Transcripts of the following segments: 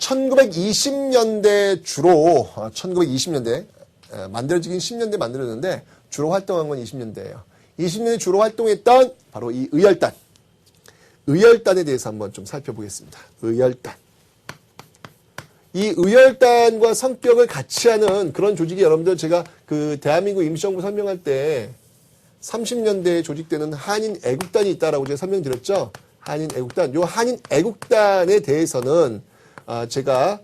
1920년대 주로, 1920년대, 만들어지긴 10년대 만들어졌는데, 주로 활동한 건 20년대예요. 20년대 주로 활동했던 바로 이 의열단. 의열단에 대해서 한번 좀 살펴보겠습니다. 의열단. 이 의열단과 성격을 같이 하는 그런 조직이 여러분들 제가 그 대한민국 임시정부 설명할 때 30년대에 조직되는 한인 애국단이 있다라고 제가 설명드렸죠. 한인 애국단. 요 한인 애국단에 대해서는 아, 제가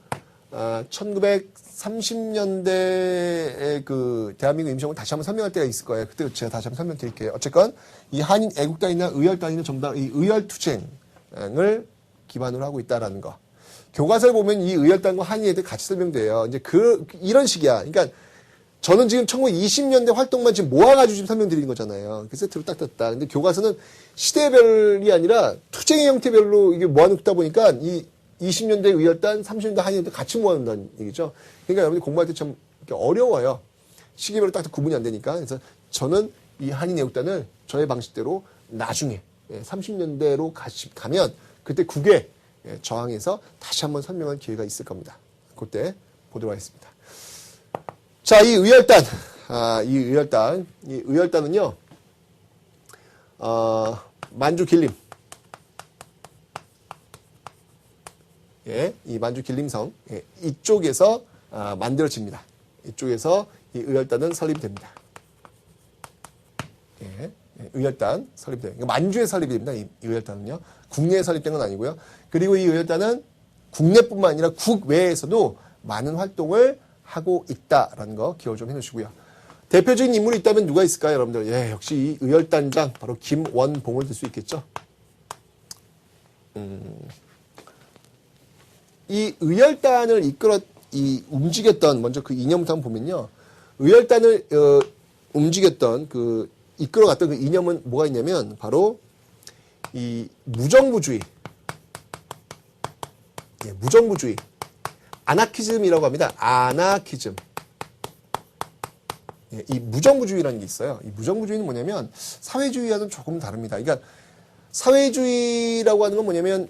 아, 1930년대에 그 대한민국 임시정부 다시 한번 설명할 때가 있을 거예요. 그때 제가 다시 한번 설명드릴게요. 어쨌건 이 한인 애국단이나 의열단이나 다이 의열 투쟁을 기반으로 하고 있다라는 거. 교과서를 보면 이 의열단과 한인애들 같이 설명돼요. 이제 그 이런 식이야. 그러니까 저는 지금 1920년대 활동만 지금 모아가지고 지금 설명드리는 거잖아요. 그 세트로 딱 떴다. 근데 교과서는 시대별이 아니라 투쟁의 형태별로 이게 모아놓다 보니까 이 20년대 의열단, 30년대 한인애들 같이 모아놓는다는 얘기죠. 그러니까 여러분이 공부할 때 참 어려워요. 시기별로 딱 구분이 안 되니까. 그래서 저는 이 한인 애국단을 저의 방식대로 나중에 30년대로 가시, 가면 그때 국외 예, 저항해서 다시 한번 설명할 기회가 있을 겁니다. 그때 보도록 하겠습니다. 자, 이 의열단, 아, 이 의열단, 이 의열단은요, 어, 만주 길림, 예, 이 만주 길림성, 예, 이쪽에서 아, 만들어집니다. 이쪽에서 이 의열단은 설립이 됩니다. 예, 예, 의열단 설립돼요. 그러니까 만주에 설립이 됩니다. 이 의열단은요. 국내에 설립된 건 아니고요. 그리고 이 의열단은 국내뿐만 아니라 국외에서도 많은 활동을 하고 있다라는 거 기억을 좀 해놓으시고요. 대표적인 인물이 있다면 누가 있을까요, 여러분들? 예, 역시 이 의열단장 바로 김원봉을 들 수 있겠죠. 음, 이 의열단을 이끌어 이 움직였던 먼저 그 이념부터 한번 보면요. 의열단을 어, 움직였던 그 이끌어갔던 그 이념은 뭐가 있냐면 바로 이 무정부주의, 예, 무정부주의, 아나키즘이라고 합니다. 아나키즘. 예, 이 무정부주의라는 게 있어요. 이 무정부주의는 뭐냐면 사회주의와는 조금 다릅니다. 그러니까 사회주의라고 하는 건 뭐냐면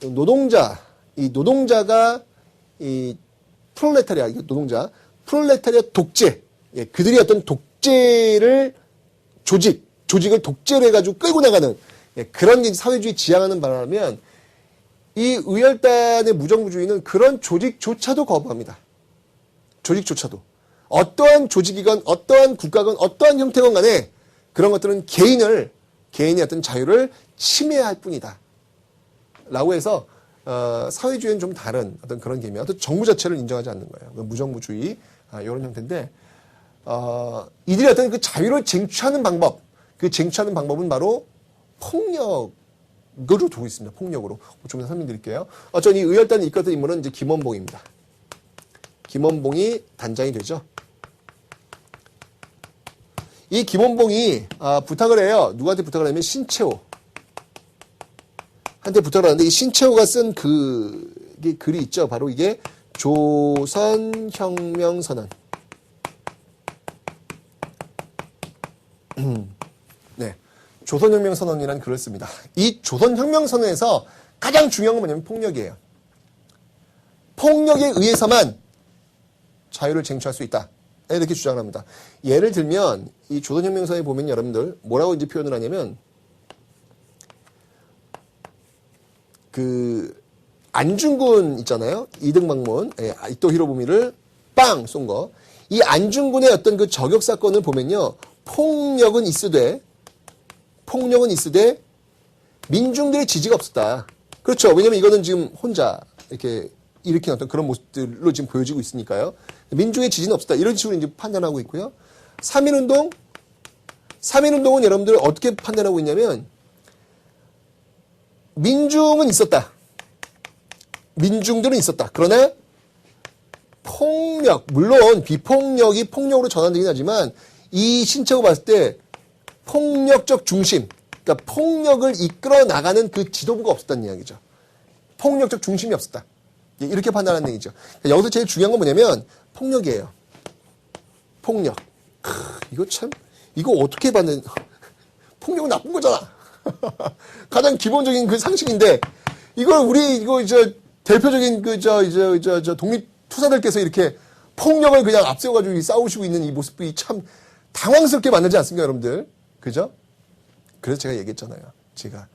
노동자, 이 노동자가 이 프롤레타리아, 노동자, 프롤레타리아 독재, 예, 그들이 어떤 독재를 조직, 조직을 독재로 해가지고 끌고 나가는 예, 그런 게 사회주의 지향하는 바라면 이 의열단의 무정부주의는 그런 조직조차도 거부합니다. 조직조차도. 어떠한 조직이건 어떠한 국가건 어떠한 형태건 간에 그런 것들은 개인을 개인의 어떤 자유를 침해할 뿐이다. 라고 해서 어, 사회주의는 좀 다른 어떤 그런 개념이 어떤 정부 자체를 인정하지 않는 거예요. 그 무정부주의 아, 이런 형태인데 어, 이들이 어떤 그 자유를 쟁취하는 방법, 그 쟁취하는 방법은 바로 폭력으로 두고 있습니다. 폭력으로. 좀 더 설명드릴게요. 어쩐 이 의열단을 이끌었던 인물은 이제 김원봉입니다. 김원봉이 단장이 되죠. 이 김원봉이 아, 부탁을 해요. 누구한테 부탁을 하면 신채호. 한테 하는데 이 신채호가 쓴 그, 글이 있죠. 바로 이게 조선혁명 선언. 네. 조선혁명 선언이라는 글을 씁니다. 이 조선혁명 선언에서 가장 중요한 건 뭐냐면 폭력이에요. 폭력에 의해서만 자유를 쟁취할 수 있다. 이렇게 주장을 합니다. 예를 들면 이 조선혁명선에 보면 여러분들 뭐라고 이제 표현을 하냐면 그 안중근 있잖아요. 이등방문 예, 이토 히로부미를 빵 쏜 거. 이 안중근의 어떤 그 저격 사건을 보면요. 폭력은 있으되 폭력은 있으되 민중들의 지지가 없었다. 그렇죠. 왜냐면 이거는 지금 혼자 이렇게 일으킨 어떤 그런 모습들로 지금 보여지고 있으니까요. 민중의 지지는 없었다. 이런 식으로 이제 판단하고 있고요. 3.1운동, 3.1운동은 여러분들 어떻게 판단하고 있냐면, 민중은 있었다. 민중들은 있었다. 그러나, 폭력, 물론 비폭력이 폭력으로 전환되긴 하지만, 이 신체고 봤을 때, 폭력적 중심, 그러니까 폭력을 이끌어 나가는 그 지도부가 없었다는 이야기죠. 폭력적 중심이 없었다. 예, 이렇게 판단하는 얘기죠. 그러니까 여기서 제일 중요한 건 뭐냐면 폭력이에요. 폭력. 크, 이거 참 이거 어떻게 받는 폭력은 나쁜 거잖아. 가장 기본적인 그 상식인데 이걸 우리 이거 저 대표적인 그 저 이제 저, 저 독립 투사들께서 이렇게 폭력을 그냥 앞세워가지고 이 싸우시고 있는 이 모습이 참 당황스럽게 만들지 않습니까, 여러분들? 그죠? 그래서 제가 얘기했잖아요. 제가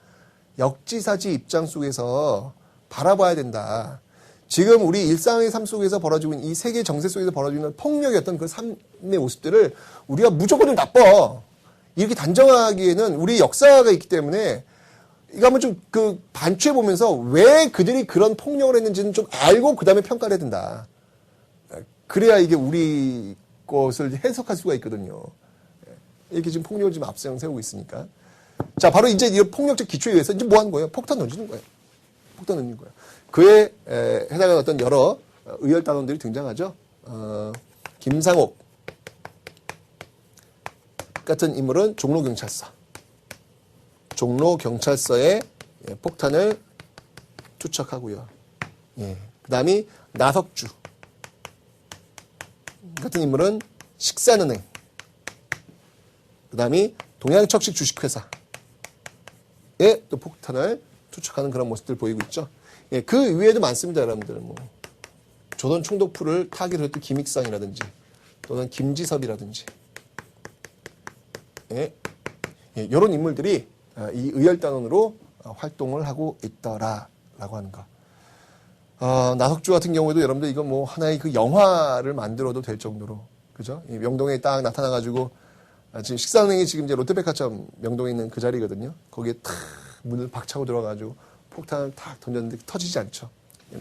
역지사지 입장 속에서 바라봐야 된다. 지금 우리 일상의 삶 속에서 벌어지고 있는 이 세계 정세 속에서 폭력의 어떤 그 삶의 모습들을 우리가 무조건 좀 나빠. 이렇게 단정하기에는 우리 역사가 있기 때문에 이거 한번 좀 그 반추해 보면서 왜 그들이 그런 폭력을 했는지는 좀 알고 그 다음에 평가를 해야 된다. 그래야 이게 우리 것을 해석할 수가 있거든요. 이렇게 지금 폭력을 지금 앞세워 세우고 있으니까. 자, 바로 이제 이 폭력적 기초에 의해서 이제 뭐 하는 거예요? 폭탄 던지는 거예요. 폭탄 던지는 거예요. 그에 에, 해당하는 어떤 여러 어, 의열 단원들이 등장하죠. 어, 김상옥 같은 인물은 종로경찰서. 종로경찰서에 예, 폭탄을 투척하고요. 예. 그 다음이 나석주 같은 인물은 식산은행. 그 다음이 동양척식 주식회사에 또 폭탄을 투척하는 그런 모습들 보이고 있죠. 예, 그 외에도 많습니다, 여러분들. 뭐 조선 총독부를 타기로 했던 김익상이라든지 또는 김지섭이라든지 예, 예, 이런 인물들이 어, 이 의열단원으로 어, 활동을 하고 있더라라고 하는 거. 어, 나석주 같은 경우에도 여러분들 이거 뭐 하나의 그 영화를 만들어도 될 정도로 그죠? 이 명동에 딱 나타나가지고 아, 지금 식사은행이 지금 이제 롯데백화점 명동에 있는 그 자리거든요. 거기에 탁 문을 박차고 들어가가지고 폭탄을 탁 던졌는데 터지지 않죠.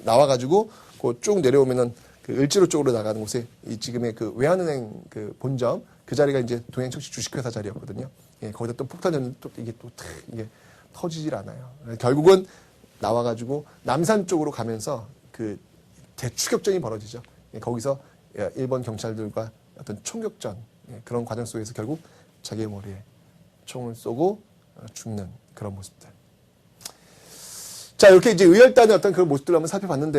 나와가지고 그 쭉 내려오면은 그 을지로 쪽으로 나가는 곳에 이 지금의 그 외환은행 그 본점 그 자리가 이제 동행척식 주식회사 자리였거든요. 예, 거기다 또 폭탄 졌는데 또 이게 또 탁 이게 터지질 않아요. 결국은 나와가지고 남산 쪽으로 가면서 그 대추격전이 벌어지죠. 예, 거기서 예, 일본 경찰들과 어떤 총격전 예, 그런 과정 속에서 결국 자기의 머리에 총을 쏘고 어, 죽는 그런 모습들. 자 이렇게 이제 의열단의 어떤 그 모습들을 한번 살펴봤는데.